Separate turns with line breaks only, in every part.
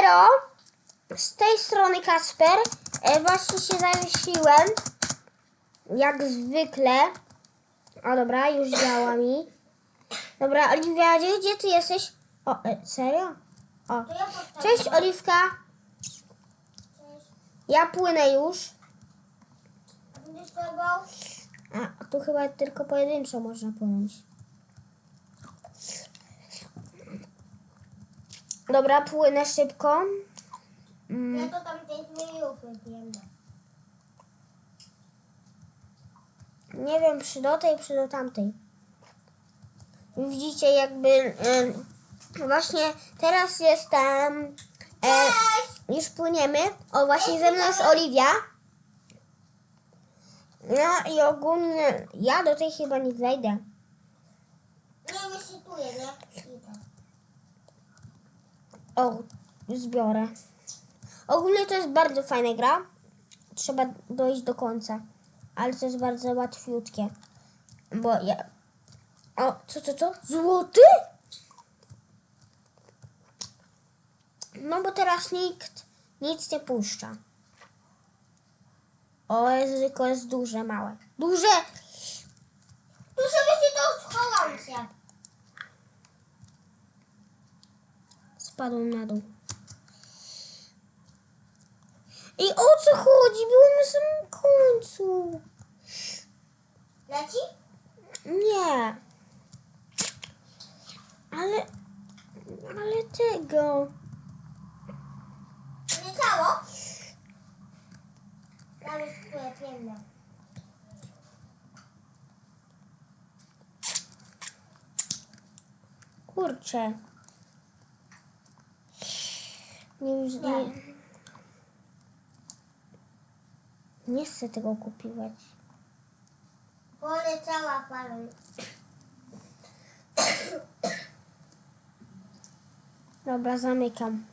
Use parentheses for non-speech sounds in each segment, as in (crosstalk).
Siemandero! Z tej strony Kasper. E, właśnie się zawiesiłem. Jak zwykle. O dobra, już działa mi. Dobra, Oliwia, gdzie, gdzie ty jesteś? O, e, serio? O. Cześć Oliwka. Ja płynę już.
A
tu chyba tylko pojedynczo można płynąć. Dobra, płynę szybko. Mm.
Ja to tam tej zmieniówki wiem.
Nie wiem, przy do tej, przy do tamtej. Widzicie, jakby em, właśnie teraz jestem. E, już płyniemy. O, właśnie ze mną jest Oliwia. No i ogólnie ja do tej chyba nie wejdę.
Nie, nie sytuję, nie? Idę.
O, zbiorę. Ogólnie to jest bardzo fajna gra. Trzeba dojść do końca. Ale to jest bardzo łatwiutkie. Bo ja... O, co, co, co? Złoty? No bo teraz nikt nic nie puszcza. O, ryzyko jest duże, małe. Duże!
Tu sobie się to schowam się.
Spadłem na dół. I o co chodzi? Byłem na samym końcu.
Leci?
Nie. Ale. Ale tego.
Nie cało? Spróbuję, piękne.
Kurczę. Nie, już nie. Nie chcę tego kupować.
Poleciała parą.
Dobra, zamykam.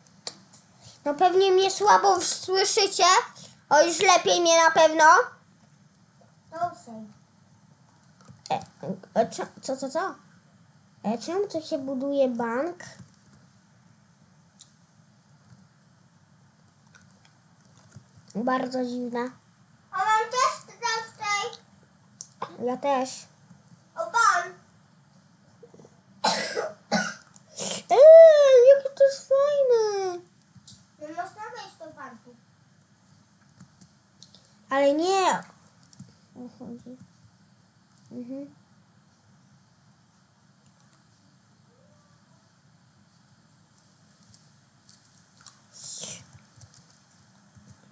No pewnie mnie słabo słyszycie. O, już lepiej mnie na pewno.
To.
E, co, co, co? co? E, czemu tu się buduje bank? Bardzo dziwne.
A mam też tutaj.
Ja też.
O pan.
Eee, jakie to jest fajne.
No można wejść do banku.
Ale nie. O, chodzi. Mhm.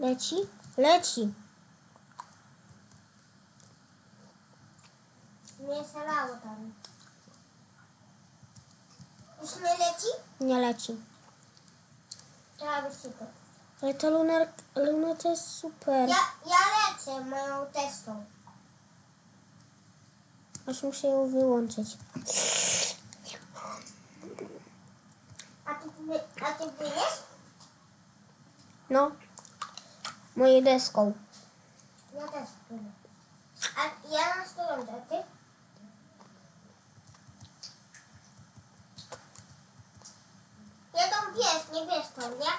Leci? Leci.
Nie salało tam. Już nie leci?
Nie leci.
Trzeba by szybko.
Ale ta lunar, luna to jest super.
Ja, ja lecę moją testą.
Aż muszę ją wyłączyć.
A ty, a ty płyniesz?
No. Moją deską.
Ja też. A ja na stronę, a ty? Ja tą wiesz, nie wiesz tą, nie?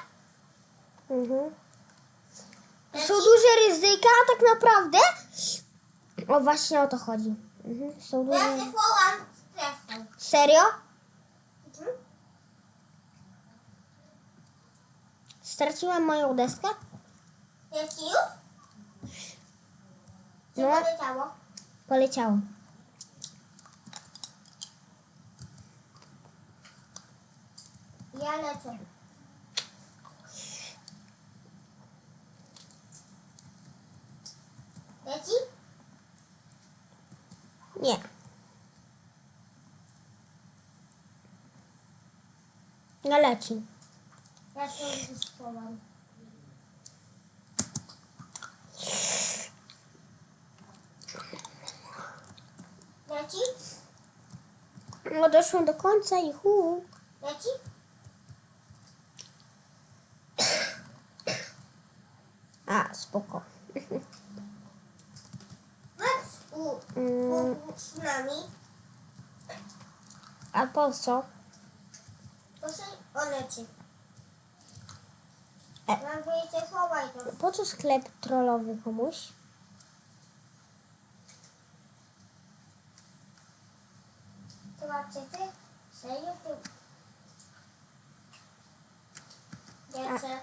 Mhm. Są duże ryzyka, a tak naprawdę? O, właśnie o to chodzi. Mhm. Są
Ja
duże...
się wołam z testą.
Serio?
Mhm.
Straciłem moją deskę?
Leci już?
No.
poleciało?
Poleciało.
Ja lecę. Leci?
Nie. Nie leci.
Ja się już Leci?
No doszło do końca i hu.
Leci? (coughs)
A, spoko. (coughs)
U,
Mm,
u, z nami.
a po co?
Proszę, o leci. Zamknijcie słowa i to.
Po co sklep trollowy komuś?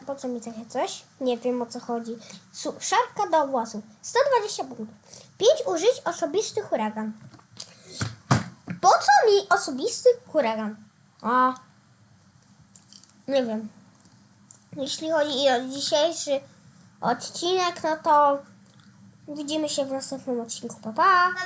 A po co mi takie coś? Nie wiem o co chodzi. Su- szafka do włosów. 120 punktów. 5 użyć osobisty huragan. Po co mi osobisty huragan? A. Nie wiem. Jeśli chodzi o dzisiejszy odcinek, no to widzimy się w następnym odcinku. Pa, pa!